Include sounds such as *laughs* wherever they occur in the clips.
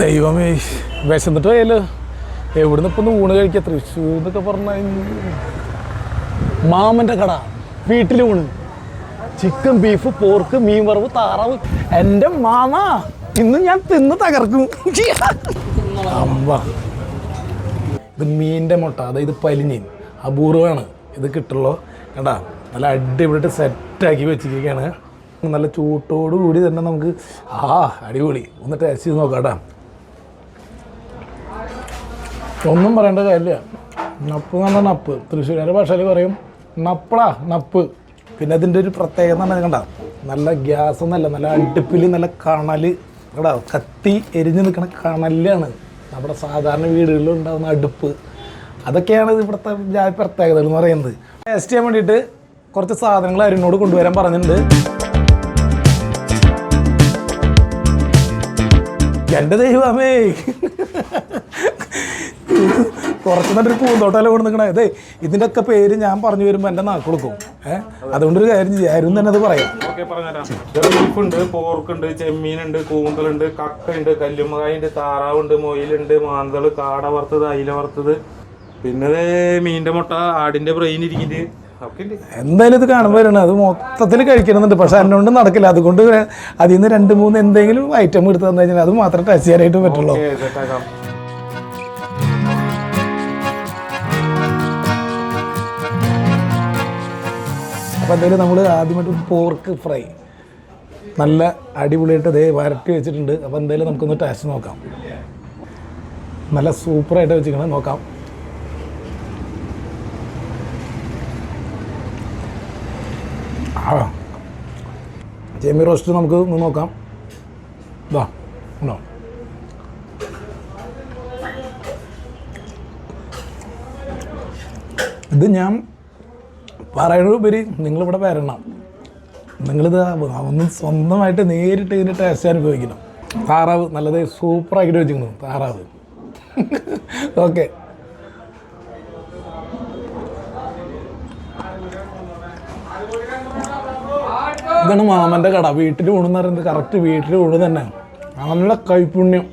ദൈവമേ വിശന്നിട്ട് പോയല്ലോ. എവിടുന്ന് ഇപ്പം ഒന്ന് ഊണ് കഴിക്കുക തൃശ്ശൂർ എന്നൊക്കെ പറഞ്ഞ മാമന്റെ കട വീട്ടിൽ ഊണ്. ചിക്കൻ ബീഫ് പോർക്ക് മീൻ വറവ് താറാവ്. എന്റെ മാമ ഇന്ന് ഞാൻ തിന്ന് തകർക്കും. ഇത് മീനിന്റെ മുട്ട അതായത് പലിഞ്ഞീൻ അപൂർവമാണ്. ഇത് കിട്ടുള്ളൂ. കണ്ടാ? നല്ല അടിപൊളിയായിട്ട് സെറ്റാക്കി വെച്ചിരിക്കുകയാണ്. നല്ല ചൂട്ടോടു കൂടി തന്നെ നമുക്ക് ആ അടിപൊളി. ഒന്ന് ടേസ്റ്റ് ചെയ്ത് നോക്കാം കേട്ടോ. ഒന്നും പറയേണ്ട കാര്യമില്ല. നപ്പ് എന്ന് പറഞ്ഞാൽ നപ്പ്. തൃശ്ശൂരുകാരുടെ ഭാഷയിൽ പറയും നപ്പളാ നപ്പ്. പിന്നെ അതിന്റെ ഒരു പ്രത്യേകത എന്ന് പറഞ്ഞാൽ കണ്ട നല്ല ഗ്യാസ് എന്നല്ല നല്ല അടുപ്പിൽ നല്ല കണൽ കടാ കത്തി എരിഞ്ഞ് നിൽക്കുന്ന കണലാണ് നമ്മുടെ സാധാരണ വീടുകളിൽ ഉണ്ടാകുന്ന അടുപ്പ്. അതൊക്കെയാണ് ഇവിടുത്തെ പ്രത്യേകതകൾ എന്ന് പറയുന്നത്. ടേസ്റ്റ് ചെയ്യാൻ വേണ്ടിയിട്ട് കുറച്ച് സാധനങ്ങൾ അരുണിനോട് കൊണ്ടുവരാൻ പറഞ്ഞിട്ടുണ്ട്. എന്റെ ദൈവമേ. കുറച്ച് നല്ലൊരു പൂന്തോട്ടമല്ല കൊണ്ട് നിൽക്കണേ അതെ ഇതിന്റെയൊക്കെ പേര് ഞാൻ പറഞ്ഞു വരുമ്പോൾ എന്റെ നാക്ക് കൊടുക്കും ഏഹ് അതുകൊണ്ടൊരു കാര്യം ചെയ്യാരും തന്നെ അത് പറയാം. ഉണ്ട് പോർക്കുണ്ട് ചെമ്മീനുണ്ട് കൂന്തലുണ്ട് കക്കയുണ്ട് കല്ലുമ്മകായുണ്ട് താറാവുണ്ട് മൊയിലുണ്ട് മാന്തൾ കാട വറുത്തത് അയില വറുത്തത്. പിന്നെ ദേ മീനിന്റെ മുട്ട ആടിന്റെ ബ്രെയിൻ ഇരിക്കുന്നത് എന്തായാലും ഇത് കാണുമ്പോൾ വരണം. അത് മൊത്തത്തിൽ കഴിക്കണമെന്നുണ്ട്. പക്ഷെ എന്നോണ്ട് നടക്കില്ല. അതുകൊണ്ട് അതിൽ നിന്ന് രണ്ട് മൂന്ന് എന്തെങ്കിലും ഐറ്റം എടുത്ത് തന്നു കഴിഞ്ഞാൽ അത് മാത്രമേ ടച്ച് ചെയ്യാനായിട്ട് പറ്റുള്ളൂ. അപ്പോൾ എന്തായാലും നമ്മൾ ആദ്യമായിട്ട് പോർക്ക് ഫ്രൈ നല്ല അടിപൊളിയായിട്ട് ദേ വരട്ടി വെച്ചിട്ടുണ്ട്. അപ്പോൾ എന്തായാലും നമുക്കൊന്ന് ടേസ്റ്റ് നോക്കാം. നല്ല സൂപ്പറായിട്ട് വെച്ചിരിക്കണം നോക്കാം. ആ ജെമി റോസ്റ്റ് നമുക്ക് ഒന്ന് നോക്കാം. വാ ഉണ്ടോ? ഇത് ഞാൻ പറയുന്നതിലുപരി നിങ്ങളിവിടെ വരണം. നിങ്ങളിത് ഒന്ന് സ്വന്തമായിട്ട് നേരിട്ട് ഇതിന്റെ ടേസ്റ്റ് അനുഭവിക്കണം. താറാവ് നല്ലത് സൂപ്പറായിട്ട് വെച്ചിരിക്കുന്നു താറാവ്. *laughs* ഓക്കെ ഇതാണ് മാമന്റെ കട. വീട്ടിൽ ഊണെന്ന് പറയുന്നത് കറക്റ്റ് വീട്ടിൽ ഊണ് തന്നെ. നല്ല കൈപുണ്യം.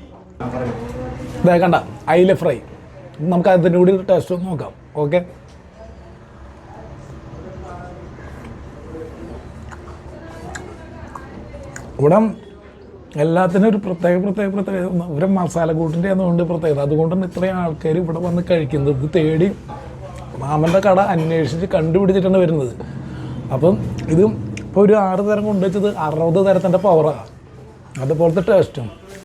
ഇതാ കണ്ട അയില ഫ്രൈ നമുക്ക് അതിന്റെ കൂടി ടേസ്റ്റ് ഒന്ന് നോക്കാം. ഓക്കെ ഇവിടെ എല്ലാത്തിനും ഒരു പ്രത്യേക പ്രത്യേക പ്രത്യേക ഒരു മസാല കൂട്ടിന്റെ അതുകൊണ്ട് പ്രത്യേകത. അതുകൊണ്ടാണ് ഇത്രയും ആൾക്കാർ ഇവിടെ വന്ന് കഴിക്കുന്നത്. ഇത് തേടി മാമന്റെ കട അന്വേഷിച്ച് കണ്ടുപിടിച്ചിട്ടാണ് വരുന്നത്. അപ്പം ഇത് ഇപ്പോൾ ഒരു ആറ് തരം കൊണ്ടുവച്ചത് അറുപത് തരത്തിന്റെ പവറാണ് അതുപോലത്തെ ടേസ്റ്റും